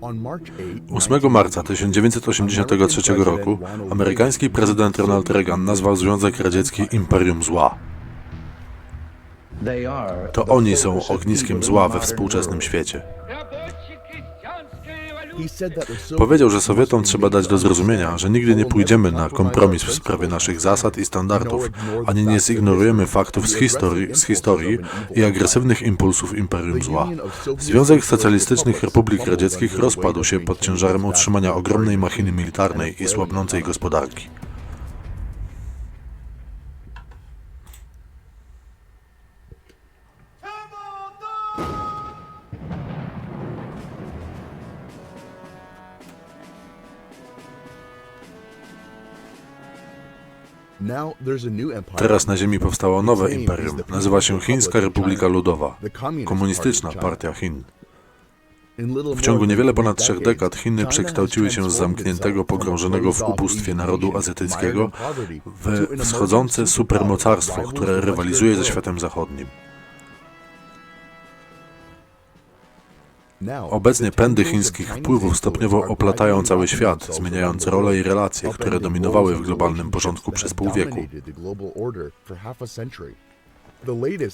8 marca 1983 roku amerykański prezydent Ronald Reagan nazwał Związek Radziecki Imperium Zła. To oni są ogniskiem zła we współczesnym świecie. Powiedział, że Sowietom trzeba dać do zrozumienia, że nigdy nie pójdziemy na kompromis w sprawie naszych zasad i standardów, ani nie zignorujemy faktów z historii, z historii i agresywnych impulsów imperium zła. Związek Socjalistycznych Republik Radzieckich rozpadł się pod ciężarem utrzymania ogromnej machiny militarnej i słabnącej gospodarki. Teraz na Ziemi powstało nowe imperium. Nazywa się Chińska Republika Ludowa, komunistyczna partia Chin. W ciągu niewiele ponad trzech dekad Chiny przekształciły się z zamkniętego, pogrążonego w ubóstwie narodu azjatyckiego w wschodzące supermocarstwo, które rywalizuje ze światem zachodnim. Obecnie pędy chińskich wpływów stopniowo oplatają cały świat, zmieniając role i relacje, które dominowały w globalnym porządku przez pół wieku.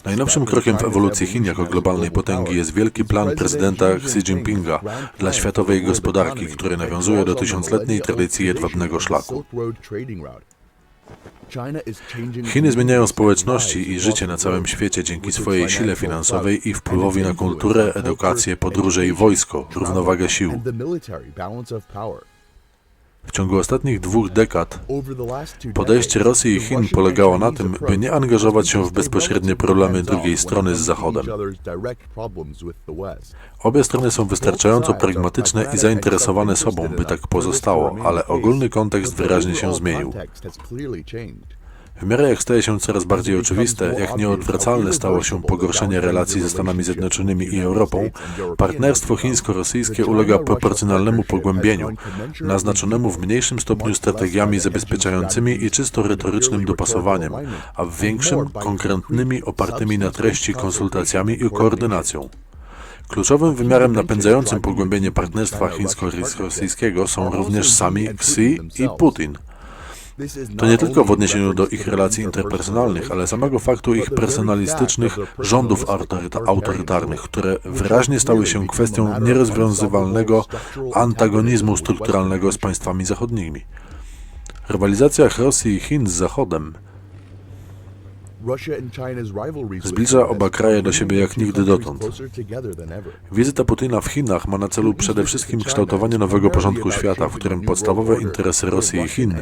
Najnowszym krokiem w ewolucji Chin jako globalnej potęgi jest wielki plan prezydenta Xi Jinpinga dla światowej gospodarki, który nawiązuje do tysiącletniej tradycji jedwabnego szlaku. Chiny zmieniają społeczności i życie na całym świecie dzięki swojej sile finansowej i wpływowi na kulturę, edukację, podróże i wojsko, równowagę sił. W ciągu ostatnich dwóch dekad podejście Rosji i Chin polegało na tym, by nie angażować się w bezpośrednie problemy drugiej strony z Zachodem. Obie strony są wystarczająco pragmatyczne i zainteresowane sobą, by tak pozostało, ale ogólny kontekst wyraźnie się zmienił. W miarę jak staje się coraz bardziej oczywiste, jak nieodwracalne stało się pogorszenie relacji ze Stanami Zjednoczonymi i Europą, partnerstwo chińsko-rosyjskie ulega proporcjonalnemu pogłębieniu, naznaczonemu w mniejszym stopniu strategiami zabezpieczającymi i czysto retorycznym dopasowaniem, a w większym konkretnymi, opartymi na treści konsultacjami i koordynacją. Kluczowym wymiarem napędzającym pogłębienie partnerstwa chińsko-rosyjskiego są również sami Xi i Putin. To nie tylko w odniesieniu do ich relacji interpersonalnych, ale samego faktu ich personalistycznych rządów autorytarnych, które wyraźnie stały się kwestią nierozwiązywalnego antagonizmu strukturalnego z państwami zachodnimi. Rywalizacja Rosji i Chin z Zachodem zbliża oba kraje do siebie jak nigdy dotąd. Wizyta Putina w Chinach ma na celu przede wszystkim kształtowanie nowego porządku świata, w którym podstawowe interesy Rosji i Chin,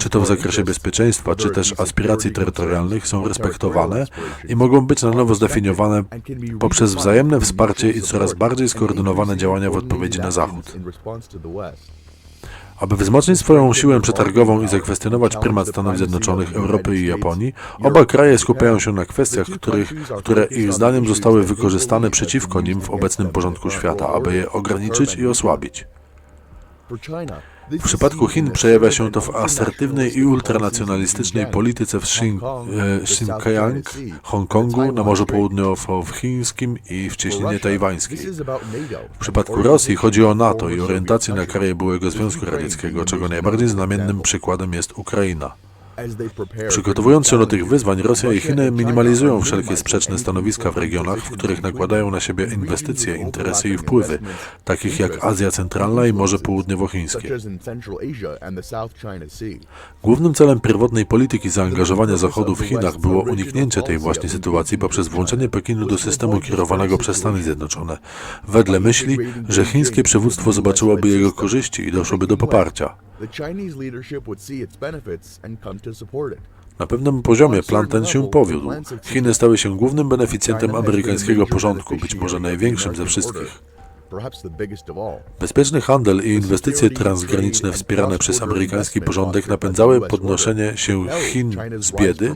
czy to w zakresie bezpieczeństwa, czy też aspiracji terytorialnych, są respektowane i mogą być na nowo zdefiniowane poprzez wzajemne wsparcie i coraz bardziej skoordynowane działania w odpowiedzi na Zachód. Aby wzmocnić swoją siłę przetargową i zakwestionować prymat Stanów Zjednoczonych, Europy i Japonii, oba kraje skupiają się na kwestiach, których, które ich zdaniem zostały wykorzystane przeciwko nim w obecnym porządku świata, aby je ograniczyć i osłabić. W przypadku Chin przejawia się to w asertywnej i ultranacjonalistycznej polityce w Xinjiang, Hongkongu, na Morzu Południowochińskim i w cieśninie tajwańskiej. W przypadku Rosji chodzi o NATO i orientację na kraje byłego Związku Radzieckiego, czego najbardziej znamiennym przykładem jest Ukraina. Przygotowując się do tych wyzwań, Rosja i Chiny minimalizują wszelkie sprzeczne stanowiska w regionach, w których nakładają na siebie inwestycje, interesy i wpływy, takich jak Azja Centralna i Morze Południowochińskie. Głównym celem pierwotnej polityki zaangażowania Zachodu w Chinach było uniknięcie tej właśnie sytuacji poprzez włączenie Pekinu do systemu kierowanego przez Stany Zjednoczone, wedle myśli, że chińskie przywództwo zobaczyłoby jego korzyści i doszłoby do poparcia. Na pewnym poziomie plan ten się powiódł. Chiny stały się głównym beneficjentem amerykańskiego porządku, być może największym ze wszystkich. Bezpieczny handel i inwestycje transgraniczne wspierane przez amerykański porządek napędzały podnoszenie się Chin z biedy,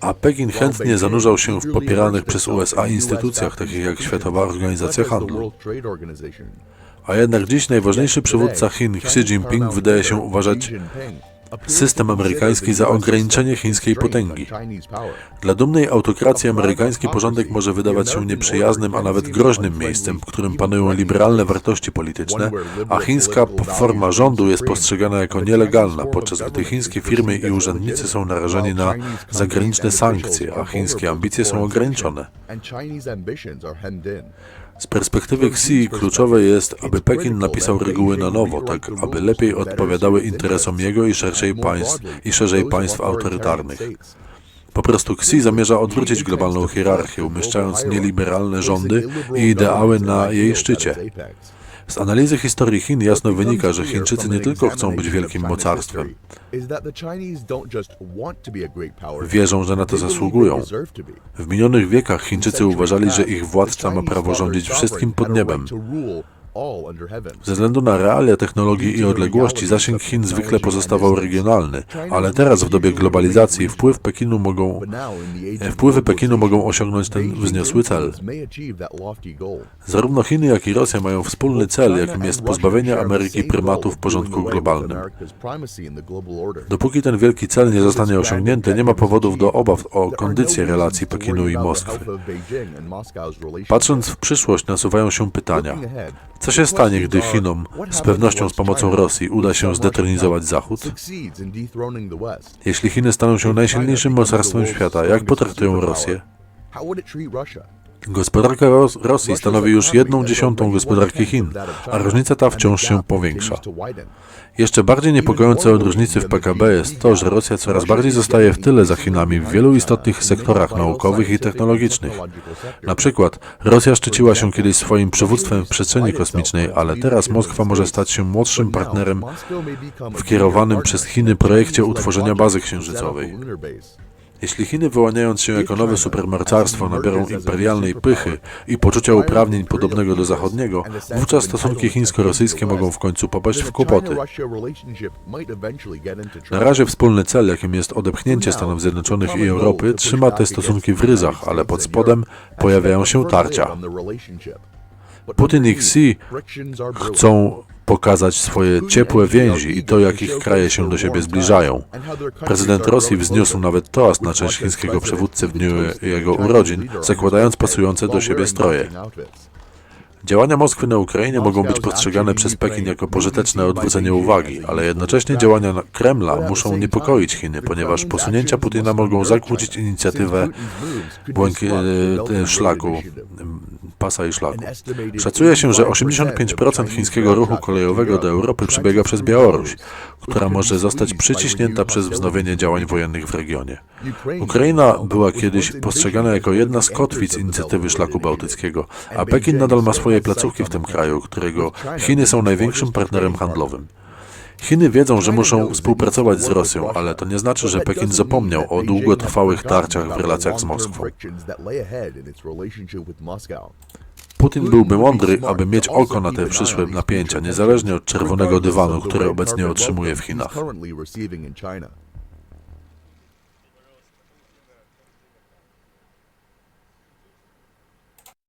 a Pekin chętnie zanurzał się w popieranych przez USA instytucjach, takich jak Światowa Organizacja Handlu. A jednak dziś najważniejszy przywódca Chin, Xi Jinping, wydaje się uważać system amerykański za ograniczenie chińskiej potęgi. Dla dumnej autokracji amerykański porządek może wydawać się nieprzyjaznym, a nawet groźnym miejscem, w którym panują liberalne wartości polityczne, a chińska forma rządu jest postrzegana jako nielegalna, podczas gdy chińskie firmy i urzędnicy są narażeni na zagraniczne sankcje, a chińskie ambicje są ograniczone. Z perspektywy Xi kluczowe jest, aby Pekin napisał reguły na nowo, tak aby lepiej odpowiadały interesom jego i szerszej państw i szerzej państw autorytarnych. Po prostu Xi zamierza odwrócić globalną hierarchię, umieszczając nieliberalne rządy i ideały na jej szczycie. Z analizy historii Chin jasno wynika, że Chińczycy nie tylko chcą być wielkim mocarstwem, wierzą, że na to zasługują. W minionych wiekach Chińczycy uważali, że ich władca ma prawo rządzić wszystkim pod niebem. Ze względu na realia technologii i odległości zasięg Chin zwykle pozostawał regionalny, ale teraz w dobie globalizacji wpływ Pekinu mogą, wpływy Pekinu mogą osiągnąć ten wzniosły cel. Zarówno Chiny, jak i Rosja mają wspólny cel, jakim jest pozbawienie Ameryki prymatu w porządku globalnym. Dopóki ten wielki cel nie zostanie osiągnięty, nie ma powodów do obaw o kondycję relacji Pekinu i Moskwy. Patrząc w przyszłość, nasuwają się pytania. Co się stanie, gdy Chinom, z pewnością z pomocą Rosji, uda się zdetronizować Zachód? Jeśli Chiny staną się najsilniejszym mocarstwem świata, jak potraktują Rosję? Gospodarka Ros Rosji stanowi już jedną dziesiątą gospodarki Chin, a różnica ta wciąż się powiększa. Jeszcze bardziej niepokojące od różnicy w PKB jest to, że Rosja coraz bardziej zostaje w tyle za Chinami w wielu istotnych sektorach naukowych i technologicznych. Na przykład Rosja szczyciła się kiedyś swoim przywództwem w przestrzeni kosmicznej, ale teraz Moskwa może stać się młodszym partnerem w kierowanym przez Chiny projekcie utworzenia bazy księżycowej. Jeśli Chiny wyłaniając się jako nowe supermocarstwo nabiorą imperialnej pychy i poczucia uprawnień podobnego do zachodniego, wówczas stosunki chińsko-rosyjskie mogą w końcu popaść w kłopoty. Na razie wspólny cel, jakim jest odepchnięcie Stanów Zjednoczonych i Europy, trzyma te stosunki w ryzach, ale pod spodem pojawiają się tarcia. Putin i Xi chcą pokazać swoje ciepłe więzi i to, jak ich kraje się do siebie zbliżają. Prezydent Rosji wzniósł nawet toast na cześć chińskiego przywódcy w dniu jego urodzin, zakładając pasujące do siebie stroje. Działania Moskwy na Ukrainie mogą być postrzegane przez Pekin jako pożyteczne odwrócenie uwagi, ale jednocześnie działania Kremla muszą niepokoić Chiny, ponieważ posunięcia Putina mogą zakłócić inicjatywę błęki- e, szlaku, pasa i szlaku. Szacuje się, że 85% chińskiego ruchu kolejowego do Europy przebiega przez Białoruś, która może zostać przyciśnięta przez wznowienie działań wojennych w regionie. Ukraina była kiedyś postrzegana jako jedna z kotwic inicjatywy Szlaku Bałtyckiego, a Pekin nadal ma swoje placówki w tym kraju, którego Chiny są największym partnerem handlowym. Chiny wiedzą, że muszą współpracować z Rosją, ale to nie znaczy, że Pekin zapomniał o długotrwałych tarciach w relacjach z Moskwą. Putin byłby mądry, aby mieć oko na te przyszłe napięcia, niezależnie od czerwonego dywanu, który obecnie otrzymuje w Chinach.